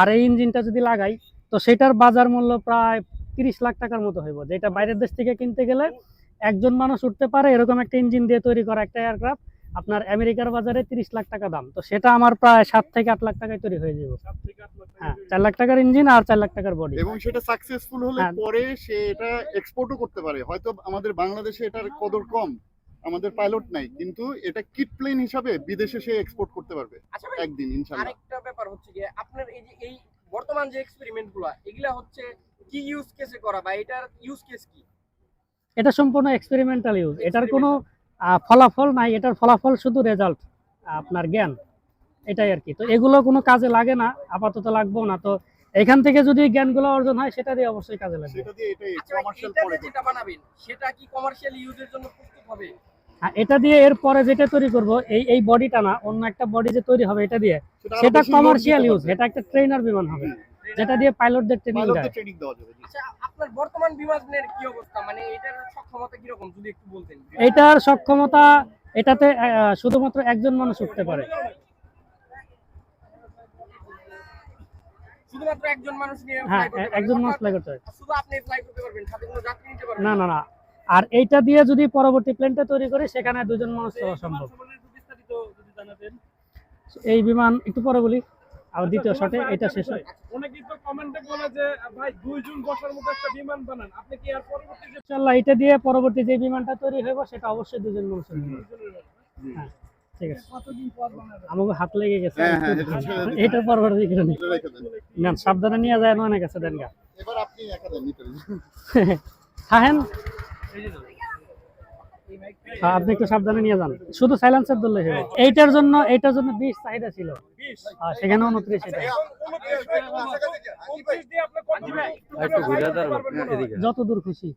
আর এই ইঞ্জিনটা যদি লাগাই তো সেটার বাজার মূল্য প্রায় তিরিশ লাখ টাকার মতো হইব। যেটা বাইরের দেশ থেকে কিনতে গেলে একজন মানুষ উঠতে পারে এরকম একটা ইঞ্জিন দিয়ে তৈরি করা একটা এয়ারক্রাফট আপনার আমেরিকার বাজারে তিরিশ লাখ টাকা দাম। তো সেটা আমার প্রায় সাত থেকে আট লাখ টাকায় তৈরি হয়ে যাবে। হ্যাঁ চার লাখ টাকার ইঞ্জিন আর চার লাখ টাকার বডি এবং সেটা সাকসেসফুল হলে হ্যাঁ। পরে সে এটা এক্সপোর্টও করতে পারে। হয়তো আমাদের বাংলাদেশে এটার কদর কম। আমাদের পাইলট নাই কিন্তু এটা কিট প্লেন হিসাবে বিদেশে সে এক্সপোর্ট করতে পারবে। আচ্ছা একদিন ইনশাআল্লাহ আরেকটা ব্যাপার হচ্ছে যে আপনার এই যে এই বর্তমান যে এক্সপেরিমেন্টগুলা এগুলা হচ্ছে কি ইউজ কেসে করা বা এটার ইউজ কেস কি? এটা সম্পূর্ণ এক্সপেরিমেন্টাল ইউজ এটার কোনো ফলাফল নাই এটার ফলাফল শুধু রেজাল্ট আপনার জ্ঞান। এটাই আর কি। তো এগুলো কোনো কাজে লাগে না আপাতত লাগবো না। তো এখান থেকে যদি জ্ঞানগুলো অর্জন হয় সেটা দিয়ে অবশ্যই কাজে লাগবে। সেটা দিয়ে এটাই আচ্ছা কমার্শিয়াল এটাতে যেটা বানাবেন সেটা কি কমার্শিয়াল ইউজের জন্য প্রস্তুত হবে? হ্যাঁ, এটা দিয়ে এর পরে যেটা তৈরি করব এই এই বডিটা না অন্য একটা বডি যে তৈরি হবে এটা দিয়ে সেটা কমার্শিয়াল ইউজ এটা একটা ট্রেনার বিমান হবে যেটা দিয়ে পাইলটদের ট্রেনিং দেয়। ট্রেনিং দেওয়া যাবে আচ্ছা আপনার বর্তমান বিমানের কি অবস্থা? মানে এটার সক্ষমতা কীরকম যদি একটু বলতেন? এটার সক্ষমতা এটাতে শুধুমাত্র একজন মানুষ উঠতে পারে। শুধুমাত্র একজন মানুষ নিয়ে হ্যাঁ। একজন মানুষ ফ্লাই করতে পারে। শুধু আপনি ফ্লাই করতে পারবেন সাথে কোনো যাত্রী নিতে পারবেন না? না না। আর এইটা দিয়ে যদি পরবর্তী প্লেনটা তৈরি করি সেখানে দুজন মানুষ চলা সম্ভব। এই বিমান একটু পরে বলি আর দ্বিতীয় শটে এটা শেষ হয়। অনেকেই তো কমেন্টে বলে যে ভাই দুই জন বসার মতো একটা বিমান বানান। আপনি কি আর পরবর্তী যে ইনশাল্লাহ এটা দিয়ে পরবর্তী যে বিমানটা তৈরি হইব সেটা অবশ্যই দুজন মানুষ হ্যাঁ ঠিক আছে। আমাকে হাত লেগে গেছে। হ্যাঁ, হ্যাঁ, এটা পরবর্তী করে নি সাবধানে নিয়ে যায় না অনেক আছে দেন গা। এবার আপনি একা দেন থাহেন হ্যাঁ, আপনি একটু সাবধানে নিয়ে যান। শুধু সাইলেন্সার ধরলে হবে এইটার জন্য এইটার জন্য বিশ চাহিদা ছিল। সেখানে উনত্রিশ এটা? যত দূর খুশি।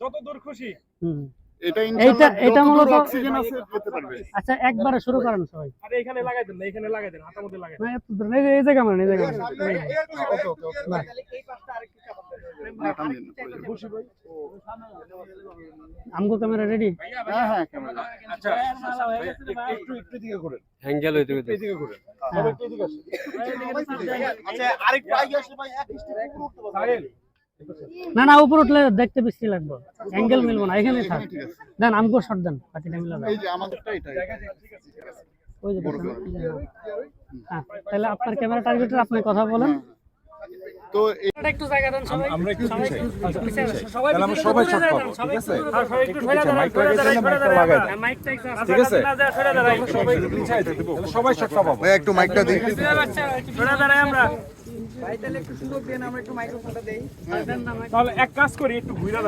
যত দূর খুশি হুম এইটা- ইনশাআল্লাহ এটা মূলত- অক্সিজেন আছে যেতে পারবে। আচ্ছা একবারে শুরু করেন সবাই। আরে এখানে লাগাই দেন এখানে লাগাই দেন হাতের মধ্যে লাগাই না এত দূর না, এই জায়গা মানে এই জায়গা মানে। ওকে ওকে ওকে এই পাশটা আরেকটু আমগো ক্যামেরা রেডি? হ্যাঁ হ্যাঁ ক্যামেরা। আচ্ছা। একটু একটু দিকে করেন হ্যাঙ্গেল হইতে হইতে। এদিকে হ্যাঁ। একটু এদিকে আসেন। আচ্ছা আরেকটু আগে আসলে ভাই এক স্টেপ উপরে উঠতে না না উপর উঠলে দেখতে বেশি লাগবে। অ্যাঙ্গেল মিলবো না এখানে থাক। দেন আমগো শট দেন বাকিটা মিলা এই যে আমাদেরটা এটা ওই যে হ্যাঁ তাহলে আপনার ক্যামেরা টার্গেটের আপনি কথা বলেন। তো একটু জায়গা দেন সবাই। আমরা একটু সবাই একটু সবাই আমরা ঠিক আছে? একটু মাইকটা মাইকটা মাইকটা ঠিক আছে। আমরা সবাই একটু পিছিয়ে দেবো। তাহলে একটু একটু তাহলে এক কাজ করি একটু ঘুরে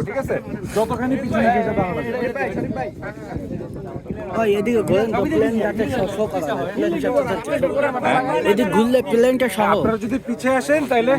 ঠিক আছে যতখানি পিছনে গিয়ে দাঁড়ানো যায় এদিকে ঘোরেন তো প্লেন যাতে করা হয়। এদিকে ঘুরলে প্লেনটা সহ আপনারা যদি পিছিয়ে আসেন তাহলে